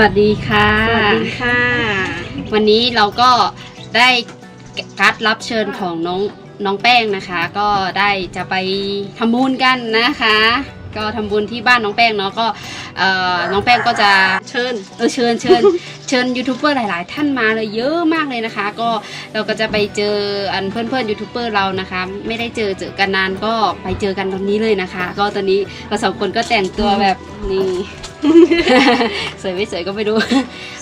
สวัสดีค่ะ สวัสดีค่ะ วันนี้เราก็ได้การดรับเชิญของน้องน้องแป้งนะคะ ก็ได้จะไปทำบุญกันนะคะ ก็ทำบุญที่บ้านน้องแป้งเนาะก็เอ่อน้องแป้งก็จะเชิญเออเชิญเชิญ เชิญยูทูบเบอร์หลาย ๆ ท่านมาเลยเยอะมากเลยนะคะ ก็เราก็จะไปเจออันเพื่อนเพื่อนยูทูบเบอร์เรานะคะ ไม่ได้เจอเจอกันนานก็ไปเจอกันตอนนี้เลยนะคะ ก็ตอนนี้เราสองคนก็แต่งตัวแบบนี่ สวยไม่สวยก็ไม่รู้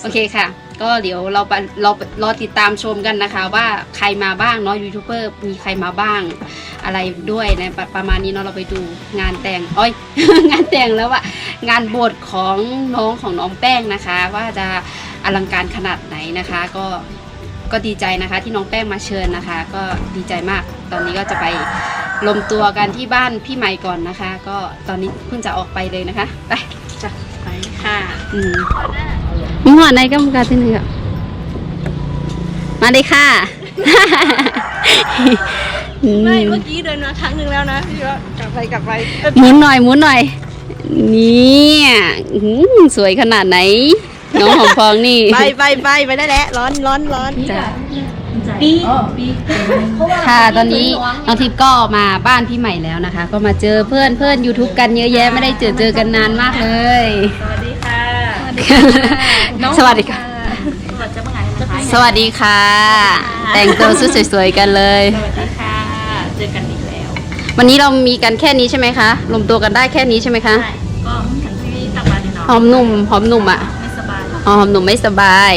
โอเคค่ะ ก็เดี๋ยวเราไปเรารอติดตามชมกันนะคะ ว่าใครมาบ้างเนาะยูทูบเบอร์มีใครมาบ้าง อะไรด้วยในะปประมาณนี้เนาะเราไปดูงานแต่งอ้อย งานแต่งแล้วอะงานบวชของน้องของน้องแป้งนะคะ ว่าจะอลังการขนาดไหนนะคะ ก็ก็ดีใจนะคะที่น้องแป้งมาเชิญนะคะ ก็ดีใจมากตอนนี้ก็จะไปลมตัวกันที่บ้านพี่ใหม่ก่อนนะคะ ก็ตอนนี้เพิ่งจะออกไปเลยนะคะไป ค่ะอืมมึงหัวในก็มึงการที่หนึ่งอะมาเลยค่ะ ไม่เมื่อกี้เดินมาครั้งหนึ่งแล้วนะพี่ว่ากลับไปกลับไปเอ้ยหมุนหน่อยหมุนหน่อยเนี่ยอื้อหือสวยขนาดไหน น้องหอมพองนี่ ไปไปไปไปได้แล้วร้อนร้อนร้อน จ้ะค่ะตอนนี้น้องทิพย์ก็มาบ้านพี่ใหม่แล้วนะคะ ก็มาเจอเพื่อนเพื่อน YouTube กันเยอะแยะไม่ได้เจอเจอกันนานมากเลย สวัสดีค่ะ สวัสดีค่ะ สวัสดีค่ะ แต่งตัวชุดสวยๆกันเลย สวัสดีค่ะ เจอกันอีกแล้ว วันนี้เรามีกันแค่นี้ใช่ไหมคะรวมตัวกันได้แค่นี้ใช่ไหมคะ ก็เหมือนที่ตักบาตรเนาะหอมหนุ่มหอมหนุ่มอะไม่สบายอ๋อหอมหนุ่มไม่สบาย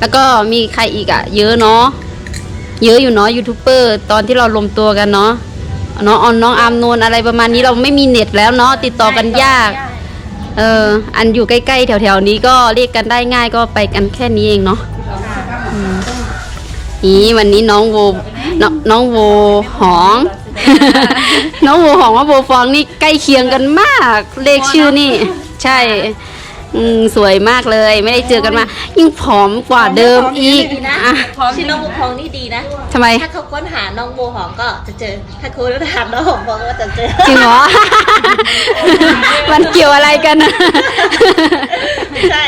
แล้วก็มีใครอีกอะเยอะเนาะเยอะอยู่เนาะยูทูบเบอร์ตอนที่เรารวมตัวกันเนาะน้องออนน้องอามนนอะไรประมาณนี้เราไม่มีเน็ตแล้วเนาะติดต่อกันยาก เอออันอยู่ใกล้ๆแถวๆนี้ก็เรียกกันได้ง่ายก็ไปกันแค่นี้เองเนาะอืมนี่วันนี้น้องโวน้องน้องโวหอง น้องโวหองว่าโวฟองนี่ใกล้เคียงกันมาก เลขชื่อนี่ ใช่ อืมสวยมากเลย ไม่ได้เจอกันมา ยิ่งผอมกว่าเดิมอีกอะชื่อน้องบัวพองนี่ดีนะ ทำไม ถ้าเขาค้นหาน้องบัวหอมก็จะเจอ ถ้าค้นหาน้องหอมพองก็จะเจอ จริงเหรอ มันเกี่ยวอะไรกันนะ ใช่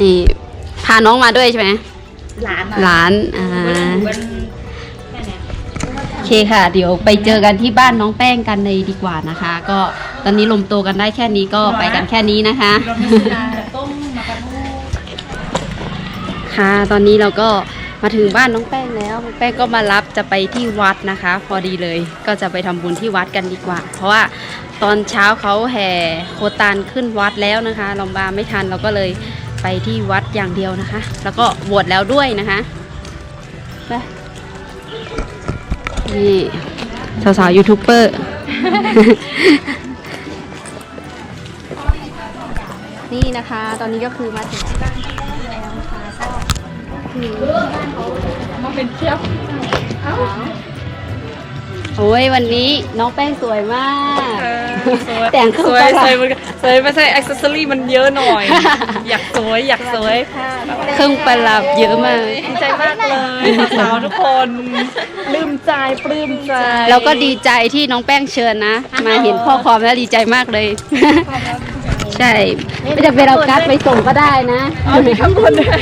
นี่พาน้องมาด้วยใช่ไหม หลานหลานอ่าโอ เคค่ะ เดี๋ยวไปเจอกันที่บ้านน้องแป้งกันเลยดีกว่านะคะ ก็ตอนนี้ลมโตวกันได้แค่นี้ก็ไปกันแค่นี้นะคะ ค่ะตอนนี้เราก็มาถึงบ้านน้องแป้งแล้วน้องแป้งก็มารับจะไปที่วัดนะคะ พอดีเลยก็จะไปทำบุญที่วัดกันดีกว่า เพราะว่าตอนเช้าเขาแห่โคตานขึ้นวัดแล้วนะคะเรามาไม่ทันเราก็เลยไปที่วัดอย่างเดียวนะคะ แล้วก็บวชแล้วด้วยนะคะไป นี่สาวสาวยูทูบเบอร์ นี่นะคะ ตอนนี้ก็คือมาถึงที่บ้านแล้วนะคะก็คือบ้านเขามาเป็นเที่ยว โอ้ยวันนี้น้องแป้งสวยมากแต่งเคสรื่องวยประสดัวยบมันสวยไม่ใช่อ็อกเซอรี่มันเยอะหน่อย อยากสวยอยากสวยเครื่องประดับเยอะมากดีใจมากเลยสาวๆทุกคนปลื้มใจปลื้มใจแล้วก็ดีใจที่น้องแป้งเชิญนะ มาเห็นข้อความแล้วดีใจมากเลย ใช่ไม่จะเป็นเราการ์ดไปส่งก็ได้นะเอามีข้างบนด้วย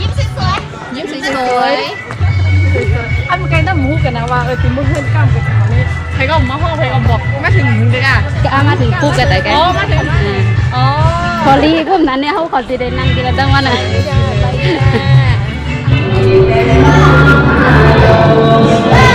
ยิ้มสวยอันมันไกันนะว่าเออติมเพื่อนกล้ามกันตรงนี้ใครก็มาห้องใครก็บอกมาถึงเลยอะก็เอามาถึงปุ๊บกันแต่กันอ๋อมาถึงอ่าอ๋อพอรีพวกนั้นเนี่ยเขาขอสิได้นั่งกินแล้วจังวันน่ะเ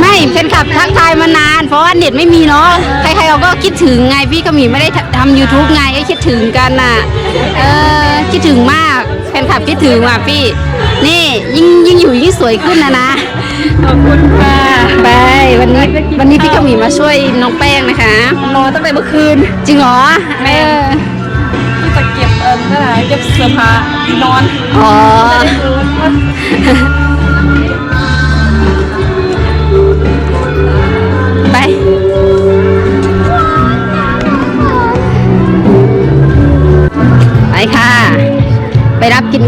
ไม่แฟนคลับทักทายมานาน เพราะว่าเน็ตไม่มีเนาะใครๆเขาก็คิดถึงไงพี่กมีไม่ได้ทำ YouTube ไงก็คิดถึงกันน่ะเออคิดถึงมากแฟนคลับคิดถึงว่ะพี่ นี่ยิ่งยิ่งอยู่ยิ่งสวยขึ้นนะนะขอบคุณค่ะไปวันนี้วันนี้พี่กมีมาช่วยน้องแป้งนะคะนอนตั้งแต่เมื่อคืน จริงเหรอเออที่จะเก็บเอิญนั่นแหละเก็บเสื้อผ้านอนอ๋อ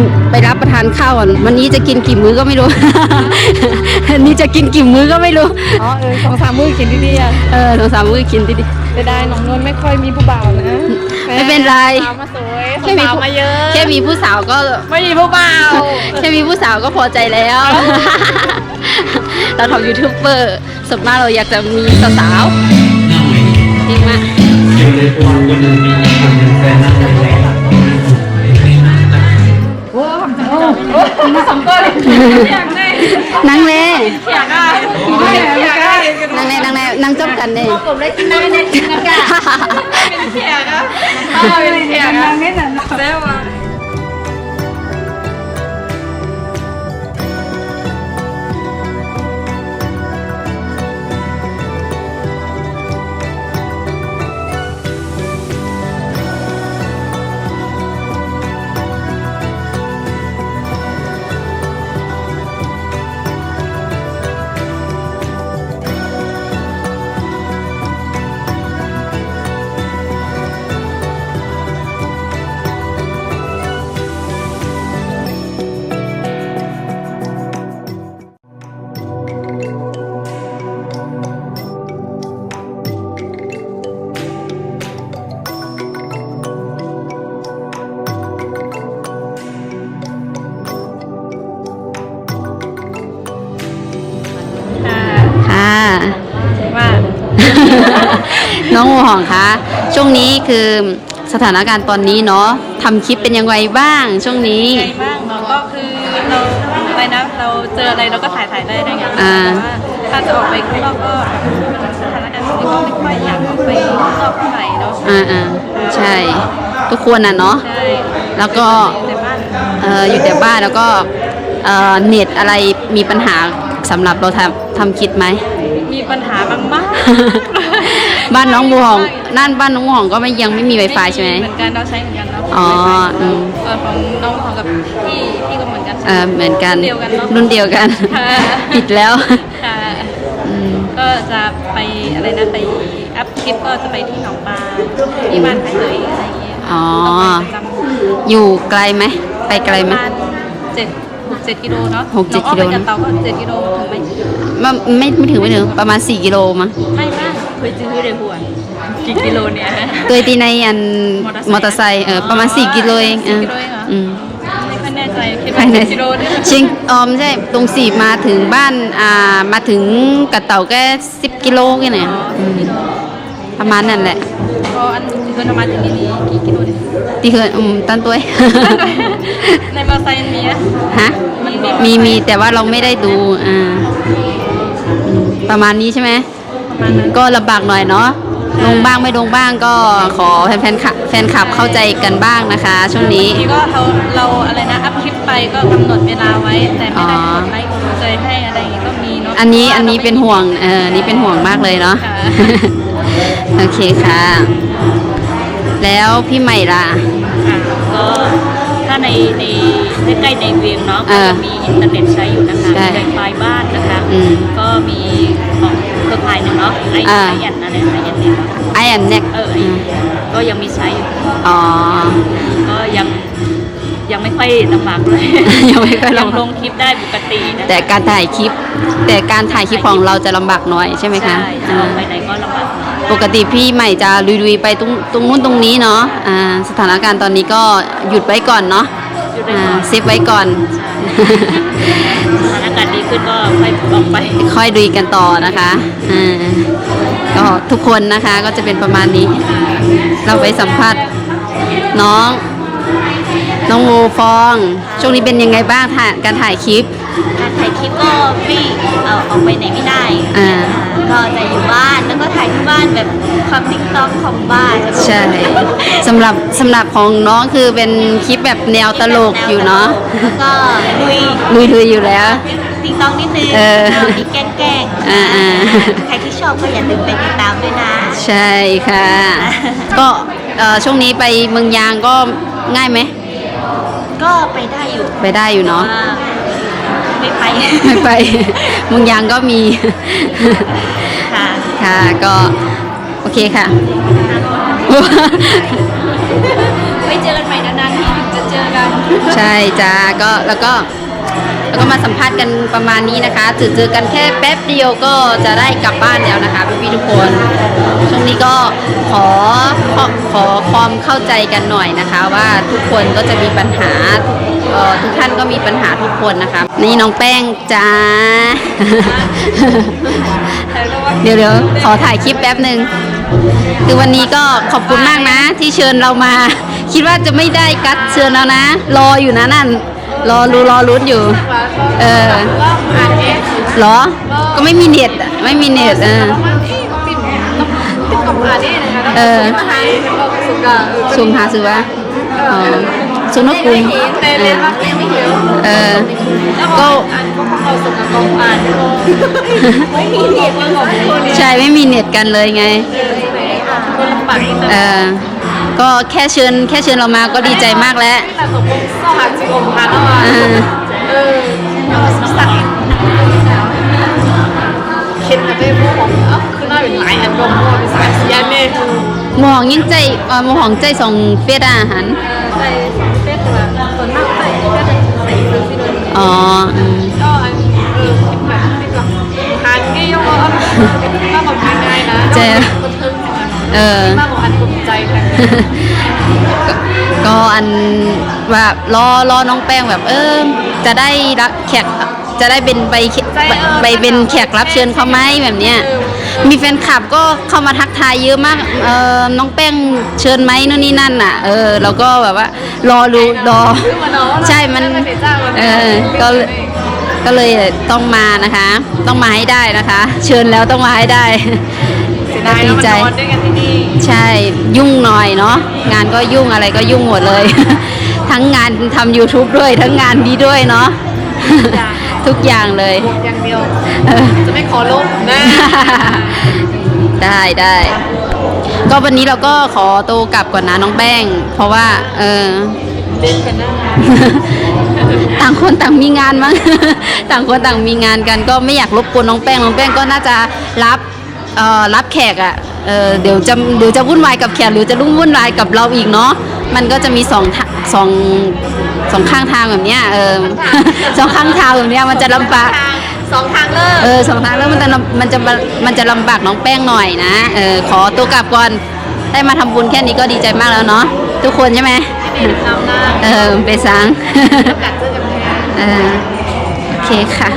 ไปรับกินไปรับประทานข้าวก่อนวันนี้จะกินกี่มื้อก็ไม่รู้วันนี้จะกินกี่มื้อก็ไม่รู้ อ๋อเออสองสามมื้อกินดีๆอะเออสองสามมื้อกินดิดิจะได้น้องนวลไม่ค่อยมีผู้บ่าวนะไม่เป็นไร สาวมาสวยแค่มีสาวผู้มาเยอะแค่มีผู้สาวก็ ไม่มีผู้บ่าวแค่มีผู้สาวก็พอใจแล้ว เราทำยูทูบเบอร์ส่วนมากเราอยากจะมีสาวๆจริงมากอยู่ในตัวคน นั่งเลยอยากอยากได้นั่งเลยนั่งเลยนั่งจบกันเลยผมได้กินได้ได้กินนะกเป็นเทียนะเป็นเทียนะไม่หนักแล้วอะ หมูหองคะช่วงนี้คือสถานการณ์ตอนนี้เนาะทำคลิปเป็นยังไงบ้างช่วงนี้ ไงบ้างเนาะก็คือเราอะไรนะเราเจออะไรเราก็ถ่ายถ่ายได้ได้ไงอ่าแต่ว่าถ้าจะออกไปข้างนอกก็สถานการณ์ช่วงนี้ก็ไม่ค่อยอยากออกไปข้างนอกเท่าไหร่เนาะอ่าอ่าใช่ ทุกคนน่ะเนาะใช่แล้วก็แต่บ้านเอ่ออยู่แต่บ้านแล้วก็เอ่อเน็ตอะไรมีปัญหาสำหรับเราทำทำคลิปไหม มีปัญหาบ้างมากบ้านน้องบัวหองนั่นบ้านน้องบัวหองก็ไม่ยังไม่มี Wi-Fi ใช่ไหม เหมือนกันเราใช้เหมือนกันเนาะอ๋ออืม เออของน้องของกับพี่พี่ก็เหมือนกันใช่เออเหมือนกันเดียวกันเนาะรุ่นเดียวกันค่ะ ปิดแล้วค่ะอืม ก็จะไปอะไรนะไปอัพคลิปก็จะไปที่หนองปลาที่บ้านไทยเลยอะไรอย่างเงี้ยอ๋อ ต้องไปประจำอยู่ไกลไหมไปไกลประไหมมาณเจ็ด หกเจ็ดกิโลเนาะหกเจ็ดน้องอ้อมกิโลไปกับเตาก็เจ็ดกิโลถึงไหมไม่ไม่ไม่ถึงไม่ถึงประมาณ 4 กิโลมั้งไม่มากเคยซื้อเลยหัวกี่กิโลเนี่ยตัวตีในอันมมออเตเตออร์ร์ไซไซค์ค์เออประมาณ 4 กิโลเองสี่กิโลเองเหรออื มไม่ค่อยแน่ใจคิดภาว่ายในเจ็ดกิโลเนี่ยชิงออมใช่ตรงสี่มาถึงบ้านอ่ามาถึงกระเต่าแค่สิบกิโลแค่ไหนอืม ประมาณนั้นแหละพออันที่เพิ่นเอามาถึงนี่นี่กี่กิโลเนี่ยที่เคยอืมตันตัว ในมอเตอร์ไซค์มันมีอะฮะ มันมีมีแต่ว่าเราไม่ได้ดูอ่าอืมประมาณนี้ใช่ไหมประมาณนั้นก็ลำบากหน่อยเนาะลงบ้างไม่ลงบ้างก็ขอแฟนแฟนคลับแฟนคลับเข้าใจกันบ้างนะคะ ช่วงนี้ บางทีก็เราเราอะไรนะอัพคลิปไปก็กำหนดเวลาไว้ แต่ไม่ได้อ๋อกดไลค์กดหัวใจให้อะไรอย่างงี้ก็มีเนาะอันนี้พราะว่าอันนี้ราไม่เป็นห่วงเอออันนี้เป็นห่วงมากเลยเนาะ ค่ะ โอเคค่ะ แล้วพี่ใหม่ล่ะ ค่ะก็ถ้าในในใกล้ๆในเวียงเนาะเอก็อจะมีอินเทอร์เน็ตใช้อยู่นะคะใช่มีไวไฟบ้านนะคะ อืม ก็มีของเครือข่ายหนึ่งเนาะไออ่าไอแอนอะไรไอแอนเนี่ยไอแอนเน็กเออไอก็ยังมีใช้อยู่อ๋อ ก็ยังยังไม่ค่อยลำบากเลยยังไม่ค่อยลำบาก ลงคลิปได้ปกตินะคะแต่การถ่ายคลิป แต่การถ่ายคลิปของเราจะลำบากหน่อยใช่ไหมคะใช่จะออกไปไหนก็ลำบากหน่อย ปกติพี่ใหม่จะลุยๆไปตรงตรงนู้นตรงนี้เนาะอ่าสถานการณ์ตอนนี้ก็หยุดไว้ก่อนเนาะไว้อ่าก่อนเซฟไว้ก่อน สถานการณ์ดีขึ้นก็ค่อยออกไป ค่อยดูกันต่อนะคะอ่าก็ทุกคนนะคะก็จะเป็นประมาณนี้ เราไปสัมภาษณ์น้อง น้องโมฟอง ช่วงนี้เป็นยังไงบ้างถ่ายการถ่ายคลิป การถ่ายคลิปก็ไม่เอาออกไปไหนไม่ได้อ่าก็จะอยู่บ้านแล้วก็ถ่ายที่บ้านแบบความติ๊กต็อกของบ้านใช่ สำหรับสำหรับของน้องคือเป็นคลิปแบบแนวตลกอยู่เนาะแล้วก็ลุยลุยลุยๆอยู่แล้ว ติ๊กต็อกนิดนึงเออแล้วมีแกล้งๆอ่าๆใครที่ชอบก็อย่าลืมไปติดตามด้วยนะ ใช่ค่ะ ก็เอ่อช่วงนี้ไปเมืองยางก็ง่ายไหม ก็ไปได้อยู่ไปได้อยู่เนาะว่า ไม่ไปไม่ไปเมืองยางก็มีค่ะค่ะก็โอเคค่ะไว้เจอกันใหม่นานๆทีถึงจะเจอกัน ใช่จ้าก็แล้วก็แล้วก็มาสัมภาษณ์กันประมาณนี้นะคะเจอเจอกันแค่แป๊บเดียวก็จะได้กลับบ้านแล้วนะคะพี่ๆทุกคน ช่วงนี้ก็ขอขอขอความเข้าใจกันหน่อยนะคะ ว่าทุกคนก็จะมีปัญหาทุก เอ่อทุกท่านก็มีปัญหาทุกคนนะคะ นี่น้องแป้งจ้า เดี๋ยวเดี๋ยวขอถ่ายคลิปแป๊บหนึ่งคือวันนี้ก็ขอบคุณมากนะ ที่เชิญเรามา คิดว่าจะไม่ได้กัดเชิญแล้วนะ รออยู่นะนั่น รอรู้รอรุ้นอยู่ เออก็อ่านเอสเหรอ ก็ไม่มีเน็ตอะไม่มีเน็ตเออแล้วมันที่ปิดต้องติดกับอ่านเอสนะคะเออมาหาเราสุกะซูมหาซื้อวะอ๋อ ซูมนกกรุงแต่เรียนว่าไม่เห็นเออแล้วก็ก็อ่านก็เข้าสุกะกองอ่านก็ไม่มีเน็ตมันของคนเนี่ยใช่ไม่มีเน็ตกันเลยไงคนลำบากเออก็แค่เชิญแค่เชิญเรามาก็ดีใจมากแล้วแต่ตกลงสหัสจิอมพันแล้วอะเออเออเอาสั่งเข็นกันได้พวกผมเอ้าคือหน้าเป็นหลายอันรวมพวกเป็นสายเสียเนี่ยหมอหองยิ่งใจเอ่อหมอหองใจส่งเฟซอาหาร ใส่เฟซแบบส่วนมากใส่ก็จะใส่ซื้อที่เลยอ๋ออืมก็อันเออคิดแบบไม่แบบทานกี่ยังว่าก็บอกง่ายๆนะเจ๊ก็ทึ่งเออมากกว่าอันภูมิใจกันก็อันแบบรอรอน้องแป้งแบบเออจะได้รับแขก จะได้เป็นไปไปเป็นแขกรับเชิญเขาไหมแบบเนี้ยมีแฟนคลับก็เข้ามาทักทายเยอะมากเออน้องแป้งเชิญไหมนู่นนี่นั่นน่ะ เออเราก็แบบว่ารอรู้รอใช่มันเออก็เลยก็เลยต้องมานะคะ ต้องมาให้ได้นะคะ เชิญแล้วต้องมาให้ได้ได้ดีใจนอนด้วยกันที่นี่ใช่ยุ่งหน่อยเนาะงานก็ยุ่งอะไรก็ยุ่งหมดเลย ทั้งงานทำ YouTube ด้วย ทั้งงานนี้ด้วยเนาะ ทุกอย่างเลย อย่างเดียวเออจะไม่ขอลบนะได้ได้ ก็วันนี้เราก็ขอตัวกลับก่อนนะน้องแป้ง เพราะว่า เออ เล่นกันนะต่างคนต่างมีงานมั้ง ต่างคนต่างมีงานกัน ก็ไม่อยากรบกวนน้องแป้ง น้องแป้งก็น่าจะรับเอ่อรับแขกอะ่ะเออเดี๋ยวจะเดี๋ยวจะวุ่นวายกับแขกหรือจะรุ่งวุ่นวายกับเราอีกเนาะ มันก็จะมีสองทางสอง สองข้างทางแบบเนี้ยเออสองข้างทางแบบเนี้ยมันจะลำบากสองทางเลิกเออสองทางแล้วมันจะลำมันจะมันจะลำบากน้องแป้งหน่อยนะเออขอตัวกลับก่อนได้มาทำบุญแค่นี้ก็ดีใจมากแล้วเนาะทุกคนใช่ไหมนำหน้าเออไปสังกัดเจอกันแทนเออโอเคค่ะ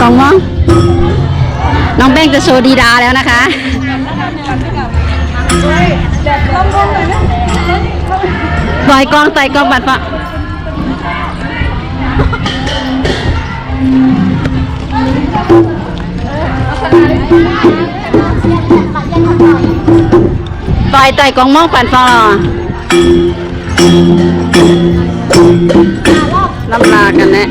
กองมอง น้องแป้งจะโชว์ดีดาแล้วนะคะต่อยกองต่กองบัดปะต่อยต่อยกองมองปันฟอลำลากันแน่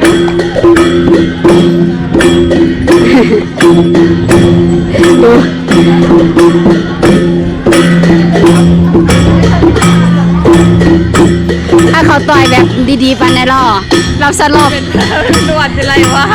ถ้าเขาต่อยแบบดีๆปันในล่อเราสลบนวดเป็นไรวะ